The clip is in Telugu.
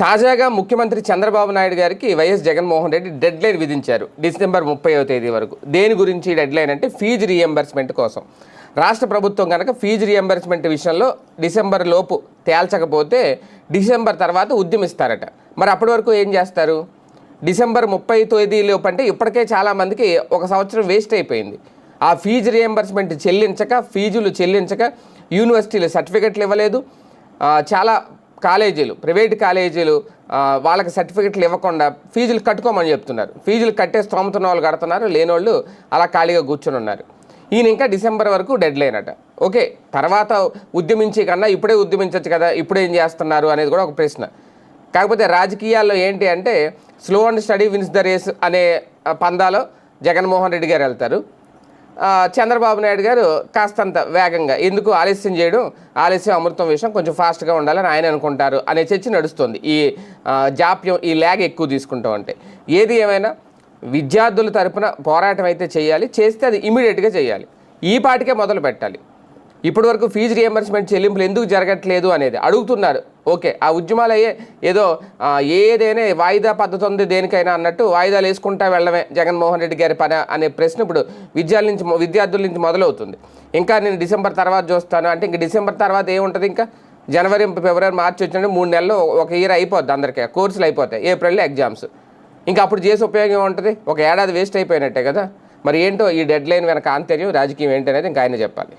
తాజాగా ముఖ్యమంత్రి చంద్రబాబు నాయుడు గారికి YS Jaganmohan Reddy deadline విధించారు డిసెంబర్ ముప్పైవ తేదీ వరకు. దేని గురించి డెడ్ లైన్ అంటే ఫీజు రీఎంబర్స్మెంట్ కోసం. రాష్ట్ర ప్రభుత్వం కనుక ఫీజు రీఎంబర్స్మెంట్ విషయంలో డిసెంబర్ లోపు తేల్చకపోతే డిసెంబర్ తర్వాత ఉద్యమిస్తారట. మరి అప్పటి వరకు ఏం చేస్తారు? డిసెంబర్ ముప్పై తేదీ లోపు అంటే ఇప్పటికే చాలామందికి ఒక సంవత్సరం వేస్ట్ అయిపోయింది. ఆ ఫీజు రియంబర్స్మెంట్ చెల్లించక ఫీజులు చెల్లించక యూనివర్సిటీలు సర్టిఫికెట్లు ఇవ్వలేదు. చాలా కాలేజీలు ప్రైవేట్ కాలేజీలు వాళ్ళకి సర్టిఫికెట్లు ఇవ్వకుండా ఫీజులు కట్టుకోమని చెప్తున్నారు. ఫీజులు కట్టే స్తోమతున్న వాళ్ళు కడుతున్నారు లేనోళ్ళు అలా ఖాళీగా కూర్చొని ఉన్నారు. ఈయన ఇంకా డిసెంబర్ వరకు డెడ్ లైన్ అట. ఓకే తర్వాత ఉద్యమించే కన్నా ఇప్పుడే ఉద్యమించవచ్చు కదా ఇప్పుడేం ఏం చేస్తున్నారు అనేది కూడా ఒక ప్రశ్న. కాకపోతే రాజకీయాల్లో ఏంటి అంటే slow and steady wins the race అనే పందాలో జగన్మోహన్ రెడ్డి గారు వెళ్తారు. చంద్రబాబు నాయుడు గారు కాస్తంత వేగంగా ఎందుకు ఆలస్యం చేయడం ఆలస్యం అమృతం విషయం కొంచెం ఫాస్ట్గా ఉండాలని ఆయన అనుకుంటారు అనే చర్చ నడుస్తుంది. ఈ జాప్యం ఈ ల్యాగ్ ఎక్కువ తీసుకుంటాం అంటే. ఏది ఏమైనా విద్యార్థుల తరపున పోరాటం అయితే చేయాలి చేస్తే అది ఇమీడియట్గా చేయాలి. ఈ పాటికే మొదలు పెట్టాలి. ఇప్పటి వరకు ఫీజు రియంబర్స్మెంట్ చెల్లింపులు ఎందుకు జరగట్లేదు అనేది అడుగుతున్నారు. ఓకే ఆ ఉద్యమాలు అయ్యే ఏదో ఏదైనా వాయిదా పద్ధతి ఉంది దేనికైనా అన్నట్టు వాయిదాలు వేసుకుంటా వెళ్ళడమే జగన్మోహన్ రెడ్డి గారి పని అనే ప్రశ్న ఇప్పుడు విద్యార్థుల నుంచి విద్యార్థుల నుంచి మొదలవుతుంది. ఇంకా నేను డిసెంబర్ తర్వాత చూస్తాను. అంటే ఇంక డిసెంబర్ తర్వాత ఏముంటుంది ఇంకా? జనవరి ఫిబ్రవరి మార్చి వచ్చినట్టు మూడు నెలలు ఒక ఇయర్ అయిపోద్ది అందరికీ. కోర్సులు అయిపోతాయి. ఏప్రిల్లో ఎగ్జామ్స్ ఇంకా అప్పుడు చేసే ఉపయోగం ఏముంటుంది? ఒక ఏడాది వేస్ట్ అయిపోయినట్టే కదా? మరి ఏంటో ఈ డెడ్ లైన్ వెనక ఆంతర్యం రాజకీయం ఏంటనేది ఇంకా ఆయన చెప్పాలి.